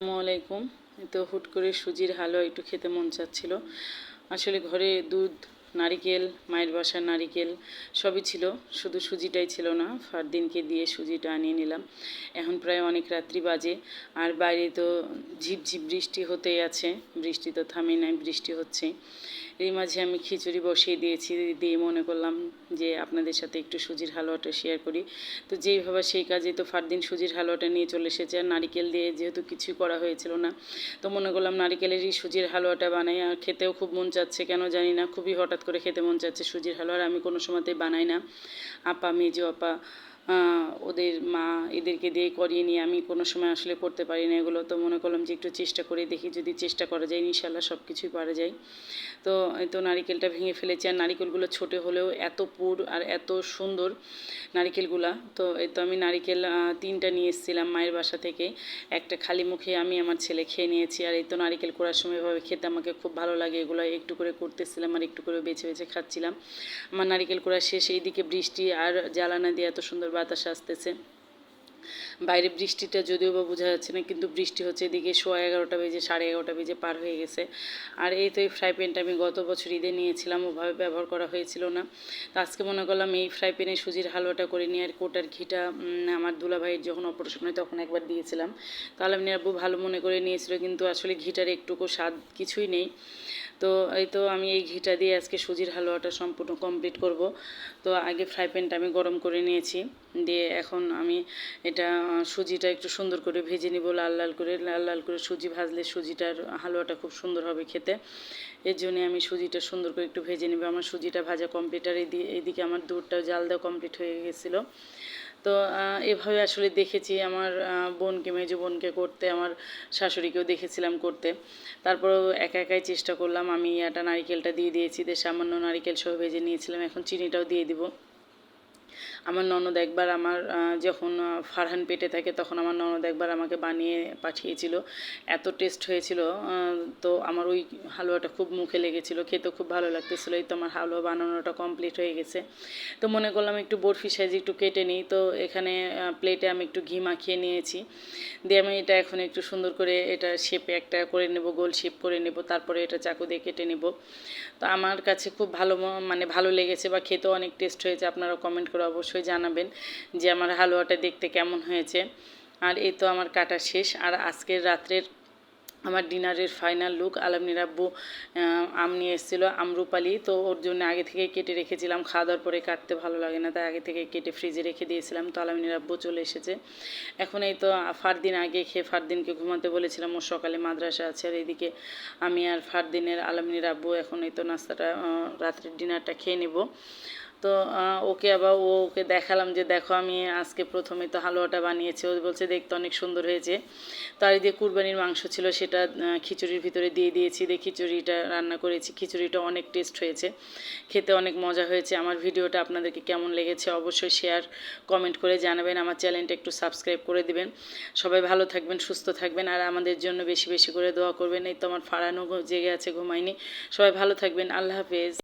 আসসালামু আলাইকুম। তো হুট করে সুজির হালুয়া একটু খেতে মন চাচ্ছিল। আসলে ঘরে দুধ, নারিকেল, মায়ের বাসার নারিকেল সবই ছিল। শুধু সুজিটাই ছিল না, ফারদিনকে দিয়ে সুজিটা আনিয়ে নিলাম। এখন প্রায় অনেক রাত্রি বাজে। আর বাইরে তো ঝিপঝিপ বৃষ্টি হতেই আছে। বৃষ্টি তো থামে নাই, বৃষ্টি হচ্ছে। এই মাঝে আমি খিচুড়ি বসিয়ে দিয়েছি, দিয়ে মনে করলাম যে আপনাদের সাথে একটু সুজির হালুয়াটা শেয়ার করি। তো যেইভাবে সেই কাজে তো ফারদিন সুজির হালুয়াটা নিয়ে চলে এসেছে, আর নারিকেল দিয়ে যেহেতু কিছুই করা হয়েছিল না, তো মনে করলাম নারিকেলেরই সুজির হালুয়াটা বানাই, আর খেতেও খুব মন চাচ্ছে, কেন জানি না, খুবই হঠাৎ করে খেতে মন চাচ্ছে সুজির হালুয়া, আর আমি কোনো সময়তেই বানাই না। আপা, মেজো আপা ওদের মা এদেরকে দিয়ে করিয়ে নিয়ে আমি কোনো সময় আসলে করতে পারি না। এগুলো তো মনে করলাম যে একটু চেষ্টা করে দেখি, যদি চেষ্টা করা যায় ইনশাল্লাহ সব কিছুই পারা যায়। তো তো নারিকেলটা ভেঙে ফেলেছি, আর নারিকেলগুলো ছোটো হলেও এত পুর আর এত সুন্দর নারিকেলগুলা। তো এই তো আমি নারিকেল তিনটা নিয়ে এসেছিলাম মায়ের বাসা থেকে। একটা খালি মুখে আমি আমার ছেলে খেয়ে নিয়েছি, আর এই তো নারিকেল করার সময় এভাবে খেতে আমাকে খুব ভালো লাগে। এগুলো একটু করে করতেছিলাম আর একটু করে বেছে বেছে খাচ্ছিলাম। আমার নারিকেল করা শেষ, এইদিকে বৃষ্টি আর জ্বালানা দিয়ে এত সুন্দর বাতাস আসতেছে। বাইরে বৃষ্টিটা যদিও বা বোঝা যাচ্ছে না, কিন্তু বৃষ্টি হচ্ছে এদিকে সোয়া এগারোটা বেজে, সাড়ে এগারোটা বেজে পার হয়ে গেছে। আর এই তো এই ফ্রাই প্যানটা আমি গত বছর ঈদে নিয়েছিলাম, ওভাবে ব্যবহার করা হয়েছিল না। তো আজকে মনে করলাম এই ফ্রাই প্যানে সুজির হালুয়াটা করে নিয়ে আর কোটার ঘিটা আমার দুলাভাইয়ের যখন অপারেশন হয় তখন একবার দিয়েছিলাম। তাহলে আমি আব্বু ভালো মনে করে নিয়েছিল, কিন্তু আসলে ঘিটার একটুকু স্বাদ কিছুই নেই। তো এই তো আমি এই ঘিটা দিয়ে আজকে সুজির হালুয়াটা সম্পূর্ণ কমপ্লিট করব। তো আগে ফ্রাই প্যানটা আমি গরম করে নিয়েছি, দিয়ে এখন আমি এটা সুজিটা একটু সুন্দর করে ভেজে নিব, লাল লাল করে, লাল লাল করে সুজি ভাজলে সুজিটার হালুয়াটা খুব সুন্দর হবে খেতে। এর জন্যে আমি সুজিটা সুন্দর করে একটু ভেজে নেব। আমার সুজিটা ভাজা কমপ্লিট আর এদিকে আমার দুধটাও জাল দেওয়া কমপ্লিট হয়ে গেছিল। তো এভাবে আসলে দেখেছি আমার বোনকে, মেজো বোনকে করতে, আমার শাশুড়িকেও দেখেছিলাম করতে। তারপরেও একা একাই চেষ্টা করলাম। আমি একটা নারিকেলটা দিয়ে দিয়েছি, দিয়ে সামান্য নারিকেল সহ ভেজে নিয়েছিলাম। এখন চিনিটাও দিয়ে দিব। আমার ননদ একবার আমার যখন ফারহান পেটে থাকে তখন আমার ননদ একবার আমাকে বানিয়ে পাঠিয়েছিল। এত টেস্ট হয়েছিল তো আমার ওই হালুয়াটা খুব মুখে লেগেছিলো খেতে খুব ভালো লাগতেছিলো। এই তো আমার হালুয়া বানানোটা কমপ্লিট হয়ে গেছে। তো মনে করলাম একটু বরফি সাইজ একটু কেটে নিই। তো এখানে প্লেটে আমি একটু ঘি মাখিয়ে নিয়েছি। দিয়ে আমি এটা এখন একটু সুন্দর করে এটা শেপে একটা করে নেব, গোল শেপ করে নেব। তারপরে এটা চাকু দিয়ে কেটে নেব। তো আমার কাছে খুব ভালো মানে ভালো লেগেছে বা খেতেও অনেক টেস্ট হয়েছে। আপনারা কমেন্ট করে অবশ্যই জানাবেন যে আমার হালুয়াটা দেখতে কেমন হয়েছে। আর এই তো আমার কাটা শেষ। আর আজকের রাত্রের আমার ডিনারের ফাইনাল লুক আলমনির আব্বু আম নিয়ে এসেছিল আমরুপালি তো ওর জন্য আগে থেকে কেটে রেখেছিলাম। খাওয়া দাওয়ার পরে কাটতে ভালো লাগে না, তাই আগে থেকে কেটে ফ্রিজে রেখে দিয়েছিলাম। তো আলমনির আব্বু চলে এসেছে। এখন এই তো ফারদিন আগে খেয়ে ফারদিনকে ঘুমাতে বলেছিলাম। ওর সকালে মাদ্রাসা আছে। আর এদিকে আমি আর ফারদিনের আলমনির আব্বু এখন এই তো নাস্তাটা রাত্রের ডিনারটা খেয়ে নেব। তো ওকে আবার ও ওকে দেখালাম যে দেখো আমি আজকে প্রথমে তো হালুয়াটা বানিয়েছি। ও বলছে, দেখতে অনেক সুন্দর হয়েছে। তার দিয়ে কুরবানির মাংস ছিল, সেটা খিচুড়ির ভিতরে দিয়ে দিয়েছি। দিয়ে খিচুড়িটা রান্না করেছি। খিচুড়িটা অনেক টেস্ট হয়েছে। খেতে অনেক মজা হয়েছে। আমার ভিডিওটা আপনাদেরকে কেমন লেগেছে অবশ্যই শেয়ার কমেন্ট করে জানাবেন। আমার চ্যানেলটা একটু সাবস্ক্রাইব করে দিবেন। সবাই ভালো থাকবেন, সুস্থ থাকবেন। আর আমাদের জন্য বেশি বেশি করে দোয়া করবেন। এই তো আমার ফাড়ানো জেগে আছে, ঘুমায়নি। সবাই ভালো থাকবেন। আল্লাহ হাফেজ।